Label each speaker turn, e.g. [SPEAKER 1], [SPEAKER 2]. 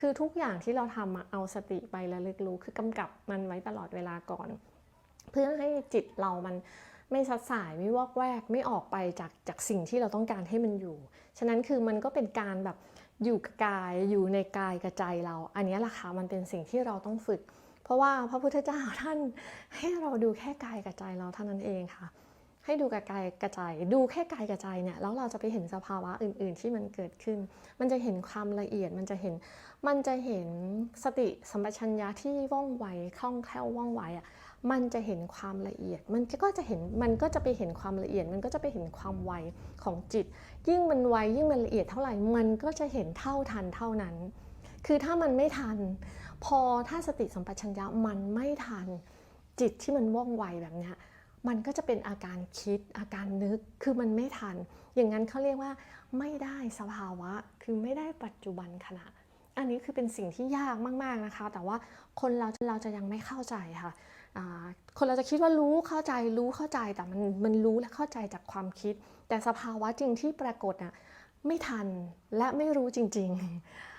[SPEAKER 1] คือทุกอย่างที่เราทำเอาสติไประลึกรู้ คือกำกับมันไว้ตลอดเวลาก่อน เพื่อให้จิตเรามันไม่ซัดสายไม่วอกแวกไม่ออกไปจากจากสิ่งที่เราต้องการให้มันอยู่ ฉะนั้นคือมันก็เป็นการแบบอยู่กับกายอยู่ในกายกับใจเรา อันนี้แหละค่ะมันเป็นสิ่งที่เราต้องฝึก เพราะว่าพระพุทธเจ้าท่านให้เราดูแค่กายกับใจเราเท่านั้นเองค่ะ ให้ดูกับกายกระใจดูแค่กายกระใจเนี่ยแล้วเราจะไปเห็นสภาวะอื่น ๆ ที่มันเกิดขึ้น มันจะเห็นความละเอียดมันจะเห็นมันจะเห็นสติสัมปชัญญะที่ว่องไวคล่องแคล่วว่องไวอะมันจะเห็นความละเอียด มันก็จะเห็น มันก็จะไปเห็นความละเอียด มันก็จะไปเห็นความไวของจิต ยิ่งมันไวยิ่งมันละเอียดเท่าไหร่ มันก็จะเห็นเท่าทันเท่านั้น คือถ้ามันไม่ทัน พอถ้าสติสัมปชัญญะมันไม่ทัน จิตที่มันว่องไวแบบนี้ มันก็จะเป็นอาการคิดอาการนึกคือมันไม่ทัน อย่างนั้นเขาเรียกว่า ไม่ได้สภาวะ คือไม่ได้ปัจจุบันขณะ อันนี้คือเป็นสิ่งที่ยากมาก ๆนะคะ แต่ว่าคนเราเราจะยังไม่เข้าใจค่ะคนเราจะคิดว่ารู้เข้าใจรู้เข้าใจแต่มันมันรู้และเข้าใจจากความคิด แต่สภาวะจริงที่ปรากฏอะไม่ทันและไม่รู้จริง ๆ